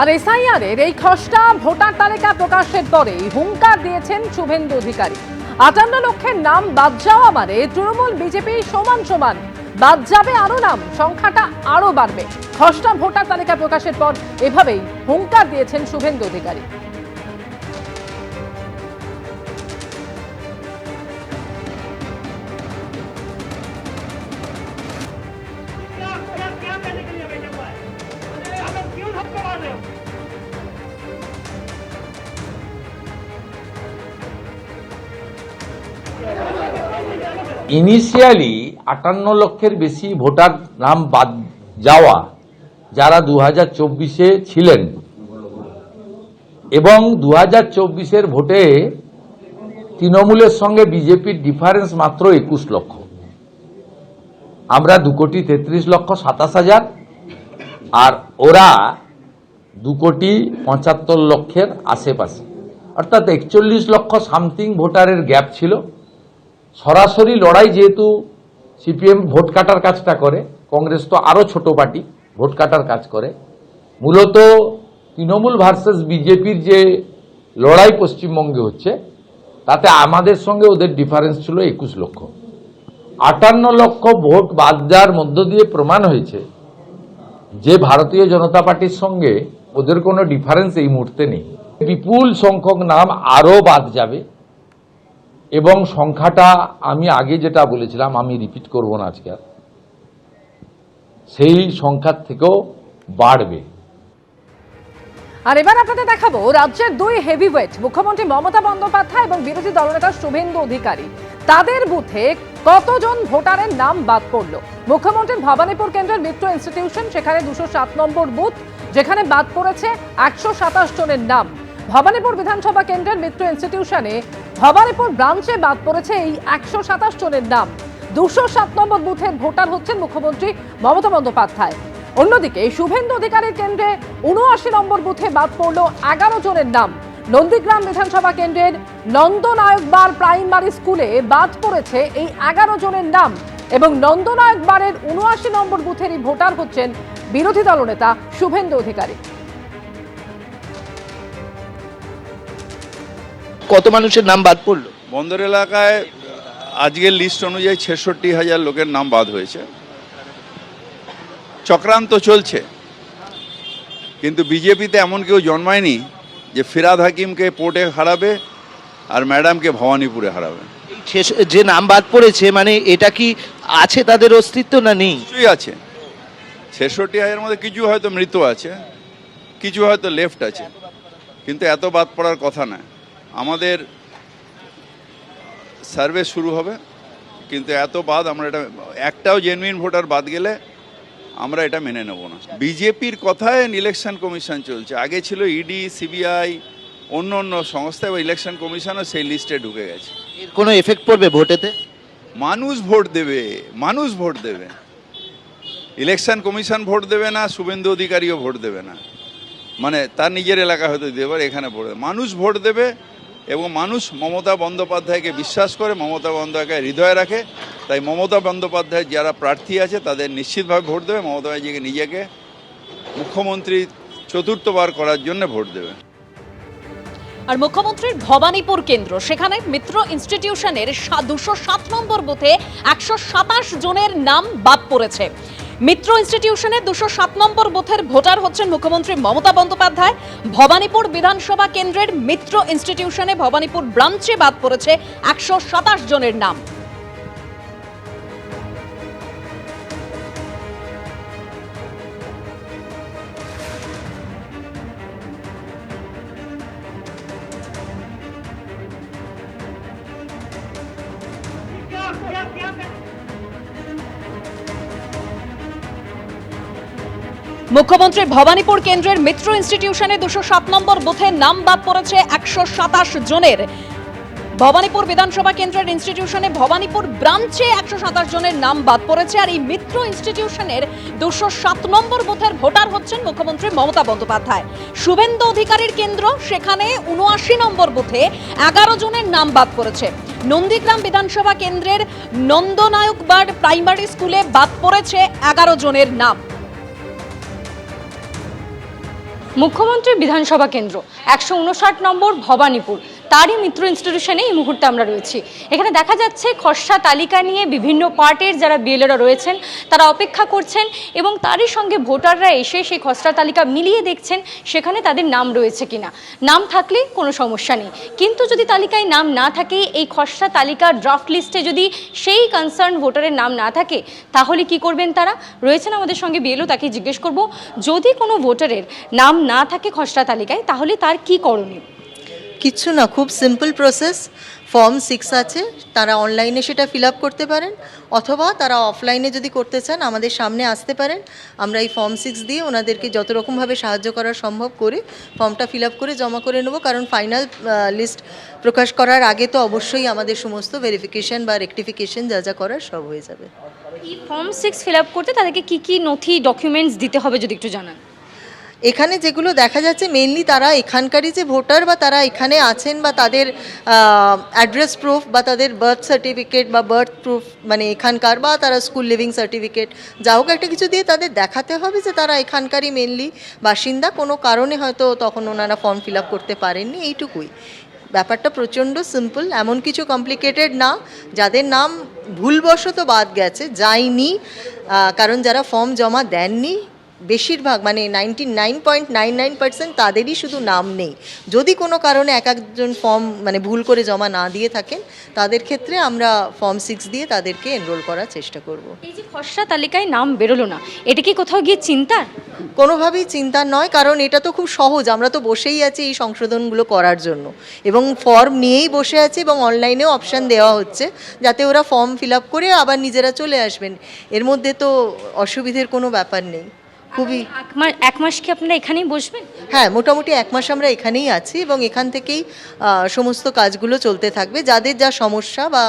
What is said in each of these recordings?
আর SIR এর এই খসড়া ভোটার তালিকা প্রকাশের পরেই হুঙ্কার দিয়েছেন শুভেন্দু অধিকারী। আটান্ন লক্ষের নাম বাদ যাওয়া মানে তৃণমূল বিজেপি সমান সমান। বাদ যাবে আরও নাম, সংখ্যাটা আরও বাড়বে। খসড়া ভোটার তালিকা প্রকাশের পর এভাবেই হুঙ্কার দিয়েছেন শুভেন্দু অধিকারী। ইনিশিয়ালি আটান্ন লক্ষের বেশি ভোটার নাম বাদ যাওয়া যারা দু হাজার চব্বিশে ছিলেন এবং দু হাজার চব্বিশের ভোটে তৃণমূলের সঙ্গে বিজেপির ডিফারেন্স মাত্র একুশ লক্ষ। আমরা দু কোটি তেত্রিশ লক্ষ সাতাশ হাজার আর ওরা দু কোটি পঁচাত্তর লক্ষের আশেপাশে। অর্থাৎ একচল্লিশ লক্ষ সামথিং ভোটারের গ্যাপ ছিল। সরাসরি লড়াই যেহেতু সিপিএম ভোট কাটার কাজটা করে, কংগ্রেস তো আরও ছোট পার্টি, ভোট কাটার কাজ করে, মূলত তৃণমূল ভার্সেস বিজেপির যে লড়াই পশ্চিমবঙ্গে হচ্ছে, তাতে আমাদের সঙ্গে ওদের ডিফারেন্স ছিল একুশ লক্ষ। আটান্ন লক্ষ ভোট বাদ দেওয়ার মধ্য দিয়ে প্রমাণ হয়েছে যে ভারতীয় জনতা পার্টির সঙ্গে ওদের কোনো ডিফারেন্স এই মুহূর্তে নেই। বিপুল সংখ্যক নাম আরও বাদ যাবে। এবং সংখ্যাটা আমি আগে যেটা বলেছিলাম, আমি রিপিট করব না আজকে। সেই সংখ্যার থেকেও বাড়বে। আর এবার আপনাদের দেখাবো রাজ্যের দুই হেভিওয়েট মুখ্যমন্ত্রী মমতা বন্দ্যোপাধ্যায় এবং বিরোধী দলনেতা শুভেন্দু অধিকারী। তাদের বুথে কতজন ভোটারের নাম বাদ পড়ল? মুখ্যমন্ত্রীর ভবানীপুর কেন্দ্রের মিত্র ইনস্টিটিউশন সেখানে দুশো সাত নম্বর বুথ, যেখানে বাদ পড়েছে একশো সাতাশ জনের নাম। ভবানীপুর বিধানসভা কেন্দ্রের মিত্র ইনস্টিটিউশনে ভবানীপুর ব্রাঞ্চে বাদ পড়েছে এই একশো সাতাশ জনের নাম। দুশো সাত নম্বর বুথের ভোটার হচ্ছেন মুখ্যমন্ত্রী মমতা বন্দ্যোপাধ্যায়। অন্যদিকে শুভেন্দু অধিকারের কেন্দ্রে উনআশি নম্বর বুথে বাদ পড়ল এগারো জনের নাম। নন্দীগ্রাম বিধানসভা কেন্দ্রের নন্দনায়ক বার প্রাইমারি স্কুলে বাদ পড়েছে এই এগারো জনের নাম এবং নন্দনায়ক বারের উনআশি নম্বর বুথেরই ভোটার হচ্ছেন বিরোধী দলনেতা শুভেন্দু অধিকারী। কত মানুষের নাম বাদ পড়ল? বন্দর এলাকায় আজকের লিস্ট অনুযায়ী ছেষট্টি হাজার লোকের নাম বাদ হয়েছে। চক্রান্ত চলছে। কিন্তু বিজেপিতে এমন কেউ জন্মায়নি যে ফিরাদ হাকিমকে পোর্টে হারাবে আর ম্যাডামকে ভবানীপুরে হারাবে। যে নাম বাদ পড়েছে মানে এটা কি আছে তাদের অস্তিত্ব না নেই? কিছুই আছে। ছেষট্টি হাজারের মধ্যে কিছু হয়তো মৃত আছে কিছু হয়তো লেফট আছে। কিন্তু এত বাদ পড়ার কথা না আমাদের সার্ভে শুরু হবে কিন্তু এত বাদ আমরা এটা একটাও জেনুইন ভোটার বাদ গেলে আমরা এটা মেনে নেব না। বিজেপির কথায় ইলেকশন কমিশন চলছে। আগে ছিল ইডি সিবিআই অন্য অন্য সংস্থা এবং ইলেকশন কমিশনও সেই লিস্টে ঢুকে গেছে। এর কোনো এফেক্ট পড়বে ভোটেতে? মানুষ ভোট দেবে মানুষ ভোট দেবে। ইলেকশন কমিশন ভোট দেবে না শুভেন্দু অধিকারীও ভোট দেবে না। মানে তার নিজের এলাকা হয়তো দিতে পারে এখানে ভোট দেবে। মানুষ ভোট দেবে এবং মানুষ মমতা বন্দ্যোপাধ্যায়কে বিশ্বাস করে, মমতা বন্দ্যোপাধ্যায় হৃদয়ে রাখে। তাই মমতা বন্দ্যোপাধ্যায় যারা প্রার্থী আছে, তাদের নিশ্চিতভাবে ভোট দেবে। মমতা ব্যানার্জিকে নিজেকে মুখ্যমন্ত্রী চতুর্থবার করার জন্য ভোট দেবে। আর মুখ্যমন্ত্রীর ভবানীপুর কেন্দ্র, সেখানে মিত্র ইনস্টিটিউশনের দুশো সাত নম্বর বুথে একশো সাতাশ জনের নাম বাদ পড়েছে। মিত্র ইনস্টিটিউশনে দুশো সাত নম্বর বুথের ভোটার হচ্ছেন মুখ্যমন্ত্রী মমতা বন্দ্যোপাধ্যায়। ভবানীপুর বিধানসভা কেন্দ্রের মিত্র ইনস্টিটিউশনে ভবানীপুর ব্রাঞ্চে বাদ পড়েছে একশো সাতাশ জনের নাম। মুখ্যমন্ত্রী ভবানীপুর কেন্দ্রের মিত্র ইনস্টিটিউশনে দুশো সাত নম্বর বুথে নাম বাদ পড়েছে একশো সাতাশ জনের। ভবানীপুর বিধানসভা কেন্দ্রের ইনস্টিটিউশনে ভবানীপুর ব্রাঞ্চে একশো সাতাশ জনের নাম বাদ পড়েছে আর এই মিত্র ইনস্টিটিউশনের দুশো সাত নম্বর বুথের ভোটার হচ্ছেন মুখ্যমন্ত্রী মমতা বন্দ্যোপাধ্যায়। শুভেন্দু অধিকারীর কেন্দ্র, সেখানে উনআশি নম্বর বুথে এগারো জনের নাম বাদ পড়েছে। নন্দীগ্রাম বিধানসভা কেন্দ্রের নন্দনায়ক বার্ড প্রাইমারি স্কুলে বাদ পড়েছে এগারো জনের নাম। মুখ্যমন্ত্রী বিধানসভা কেন্দ্র, একশো উনষাট নম্বর ভবানীপুর। তারই মিত্র ইনস্টিটিউশনে এই মুহূর্তে আমরা রয়েছি। এখানে দেখা যাচ্ছে খসড়া তালিকা নিয়ে বিভিন্ন পার্টের যারা বিএলএরা রয়েছেন, তারা অপেক্ষা করছেন এবং তারই সঙ্গে ভোটাররা এসে সেই খসড়া তালিকা মিলিয়ে দেখছেন, সেখানে তাদের নাম রয়েছে কিনা। নাম থাকলে কোনো সমস্যা নেই। কিন্তু যদি তালিকায় নাম না থাকে, এই খসড়া তালিকা ড্রাফট লিস্টে যদি সেই কনসার্ন ভোটারের নাম না থাকে, তাহলে কি করবেন তারা? রয়েছেন আমাদের সঙ্গে বিএলও তাকে জিজ্ঞেস করব, যদি কোনো ভোটারের নাম না থাকে খসড়া তালিকায় তাহলে তার কি করণীয়? কিচ্ছু না খুব সিম্পল প্রসেস ফর্ম সিক্স আছে তারা অনলাইনে সেটা ফিল আপ করতে পারেন অথবা তারা অফলাইনে যদি করতে চান আমাদের সামনে আসতে পারেন। আমরা এই ফর্ম সিক্স দিয়ে ওনাদেরকে যত রকমভাবে সাহায্য করা সম্ভব করে ফর্মটা ফিল আপ করে জমা করে নেব। কারণ ফাইনাল লিস্ট প্রকাশ করার আগে তো অবশ্যই আমাদের সমস্ত ভেরিফিকেশন বা রেকটিফিকেশন যা যা করার সব হয়ে যাবে। এই ফর্ম সিক্স ফিল আপ করতে তাদেরকে কি কি নথি ডকুমেন্টস দিতে হবে যদি একটু জানান? এখানে যেগুলো দেখা যাচ্ছে মেনলি তারা এখানকারই যে ভোটার বা তারা এখানে আছেন বা তাদের অ্যাড্রেস প্রুফ বা তাদের বার্থ সার্টিফিকেট বা বার্থ প্রুফ মানে এখানকার বা তারা স্কুল লিভিং সার্টিফিকেট যা হোক একটা কিছু দিয়ে তাদের দেখাতে হবে যে তারা এখানকারই মেনলি বাসিন্দা। কোনো কারণে হয়তো তখন ওনারা ফর্ম ফিল আপ করতে পারেননি, এইটুকুই। ব্যাপারটা প্রচণ্ড সিম্পল এমন কিছু কমপ্লিকেটেড না, যাদের নাম ভুলবশত বাদ গেছে যায়নি কারণ যারা ফর্ম জমা দেননি বেশিরভাগ মানে ninety nine point nine nine percent তাদেরই শুধু নাম নেই। যদি কোনো কারণে এক একজন ফর্ম মানে ভুল করে জমা না দিয়ে থাকেন তাদের ক্ষেত্রে আমরা ফর্ম সিক্স দিয়ে তাদেরকে এনরোল করার চেষ্টা করব। এই যে খসড়া তালিকায় নাম বেরোলো না এটা কি কোথাও গিয়ে চিন্তার? কোনোভাবেই চিন্তা নয় কারণ এটা তো খুব সহজ আমরা তো বসেই আছি এই সংশোধনগুলো করার জন্য। এবং ফর্ম নিয়েই বসে আছি এবং অনলাইনেও অপশান দেওয়া হচ্ছে যাতে ওরা ফর্ম ফিল আপ করে আবার নিজেরা চলে আসবেন। এর মধ্যে তো অসুবিধের কোনো ব্যাপার নেই। খুবই এক মাস এক মাস কি আপনারা এখানেই বসবেন? হ্যাঁ মোটামুটি এক মাস আমরা এখানেই আছি এবং এখান থেকেই সমস্ত কাজগুলো চলতে থাকবে। যাদের যা সমস্যা বা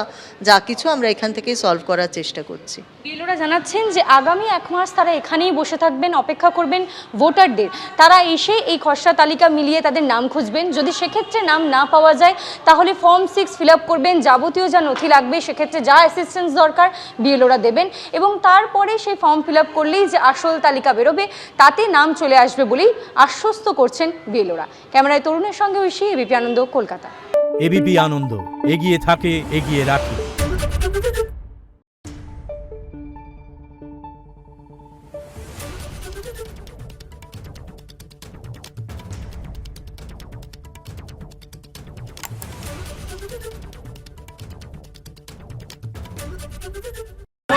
যা কিছু আমরা এখান থেকেই সলভ করার চেষ্টা করছি। বিএলওরা জানাচ্ছেন যে আগামী এক মাস তারা এখানেই বসে থাকবেন অপেক্ষা করবেন ভোটারদের। তারা এসে এই খসড়া তালিকা মিলিয়ে তাদের নাম খুঁজবেন। যদি সেক্ষেত্রে নাম না পাওয়া যায় তাহলে ফর্ম সিক্স ফিল আপ করবেন। যাবতীয় যা নথি লাগবে সেক্ষেত্রে যা অ্যাসিস্ট্যান্স দরকার বিএলওরা দেবেন। এবং তারপরে সেই ফর্ম ফিল আপ করলেই যে আসল তালিকা বেরোবে তাতে নাম চলে আসবে বলেই আশ্বস্ত করছেন বিএলওরা। ক্যামেরায় তরুণের সঙ্গে ঐশী, এবিপি আনন্দ, কলকাতা। এবিপি আনন্দ, এগিয়ে থাকে, এগিয়ে রাখে।